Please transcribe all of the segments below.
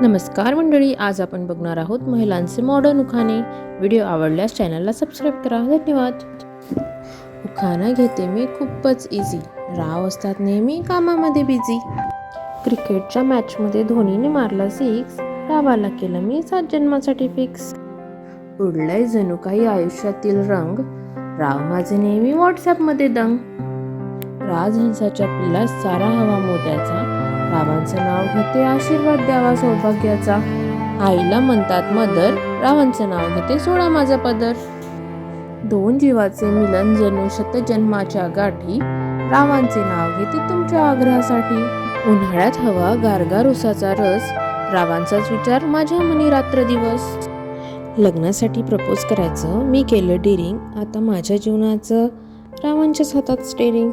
नमस्कार मंडळी आज आपण बघणार आहोत महिलांचे मॉडर्न उखाणे. व्हिडिओ आवडल्यास चॅनलला सबस्क्राईब करा. धन्यवाद. उखाणा घेते मी खूपच इझी राव असतात नेहमी कामामध्ये बिझी क्रिकेटच्या मॅचमध्ये धोनीने मारला सिक्स रावाला केलं मी सात जन्मासाठी फिक्स उडलाय जणू काही आयुष्यातील रंग. राव माझे नेहमी व्हॉट्सॲपमध्ये दंग. राजहंसाच्या पिल्लास सारा हवा मोत्याचा. रावांचं नाव घेते आशीर्वाद द्यावा सौभाग्याचा. आईला म्हणतात मदर रावांचं नाव घेते सोडा माझा पदर. दोन जीवाचे मिलन जणू शतजन्माच्या गाठी रावांचे नाव घेते तुमच्या आग्रहासाठी. उन्हाळ्यात हवा गारगार उसाचा रस रावांचाच विचार माझ्या मनी रात्र दिवस. लग्नासाठी प्रपोज करायचं मी केलं डिरिंग आता माझ्या जीवनाचं रावांच्याच हातात स्टेरिंग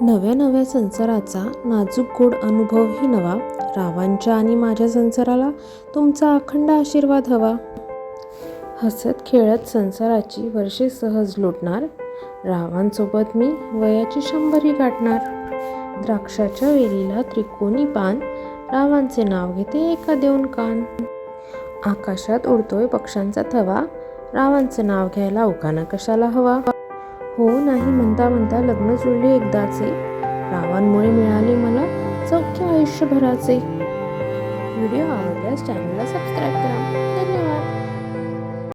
नव्या नव्या संसाराचा नाजूक गोड अनुभवही नवा. रावांच्या आणि माझ्या संसाराला तुमचा अखंड आशीर्वाद हवा. हसत खेळत संसाराची वर्षे सहज लुटणार. रावांसोबत मी वयाची शंभरी गाठणार. द्राक्षाच्या वेलीला त्रिकोणी पान रावांचे नाव घेते एका देऊन कान. आकाशात उडतोय पक्ष्यांचा थवा. रावांचं नाव घ्यायला उकाना कशाला हवा? हो नाही म्हणता म्हणता लग्न जुळले एकदाचे. रावांमुळे मिळाले मला सौख्य आयुष्यभराचे. व्हिडिओ आवडल्यास चॅनलला सबस्क्राईब